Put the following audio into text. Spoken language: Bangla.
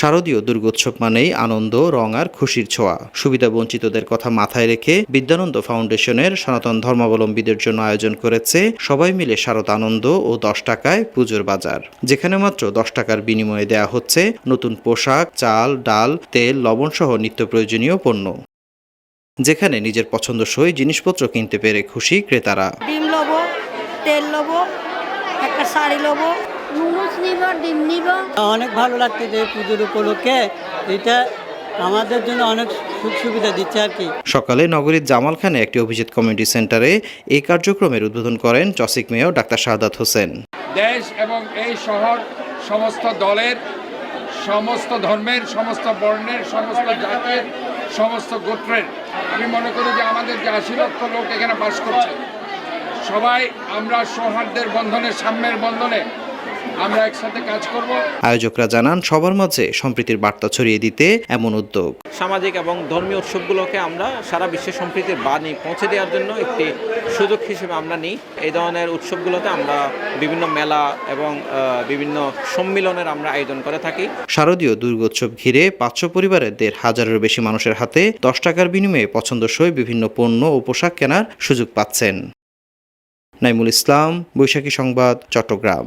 শারদীয় দুর্গোৎসব মানেই আনন্দ, রং আর খুশির ছোঁয়া। সুবিধা বঞ্চিতদের কথা মাথায় রেখে বিদ্যানন্দ ফাউন্ডেশনের সনাতন ধর্মাবলম্বীদের জন্য আয়োজন করেছে সবাই মিলে শারদ আনন্দ ও দশ টাকায় পুজোর বাজার। যেখানে মাত্র দশ টাকার বিনিময়ে দেয়া হচ্ছে নতুন পোশাক, চাল, ডাল, তেল, লবণ সহ নিত্য প্রয়োজনীয় পণ্য। যেখানে নিজের পছন্দসই জিনিসপত্র কিনতে পেরে খুশি ক্রেতারা। ডিম লবো, তেল লবো, একটা শাড়ি লবো নুডলস নিব ডিম নিব। অনেক ভালো লাগছে যে পুজোর উপলক্ষে। এটা আমাদের জন্য অনেক সুখ সুবিধা দিচ্ছে আর কি। সকালে নগরীর জামালখানে একটি অভিজিৎ কমিউনিটি সেন্টারে এই কার্যক্রমের উদ্বোধন করেন চসিক মেয়র ডাক্তার শাহাদাত হোসেন। দেশ এবং এই শহর সমস্ত দলের সমস্ত ধর্মের সমস্ত বর্ণের সমস্ত জাতের সমস্ত গোত্রের। আমি মনে করি যে আমাদের যে আশি লক্ষ লোক এখানে বাস করছে সবাই আমরা সৌহার্দ্যের বন্ধনে সাম্যের বন্ধনে আমরা একসাথে কাজ করব। আয়োজকরা জানান সবার মাঝে সম্প্রীতির বার্তা ছড়িয়ে দিতে এমন উদ্যোগ। সামাজিক এবং ধর্মীয় উৎসবগুলোকে আমরা সারা বিশ্বে সম্প্রীতির বাণী পৌঁছে দেওয়ার জন্য একটি সুযোগ হিসেবে আমরা নিই। এই ধরনের উৎসবগুলোতে আমরা বিভিন্ন মেলা এবং আহ, বিভিন্ন সম্মিলনের আমরা আয়োজন করে থাকি। শারদীয় দুর্গোৎসব ঘিরে পাঁচশো পরিবারের দেড় হাজারেরও বেশি মানুষের হাতে দশ টাকার বিনিময়ে পছন্দসই বিভিন্ন পণ্য ও পোশাক কেনার সুযোগ পাচ্ছেন। নাইমুল ইসলাম বৈশাখী সংবাদ চট্টগ্রাম।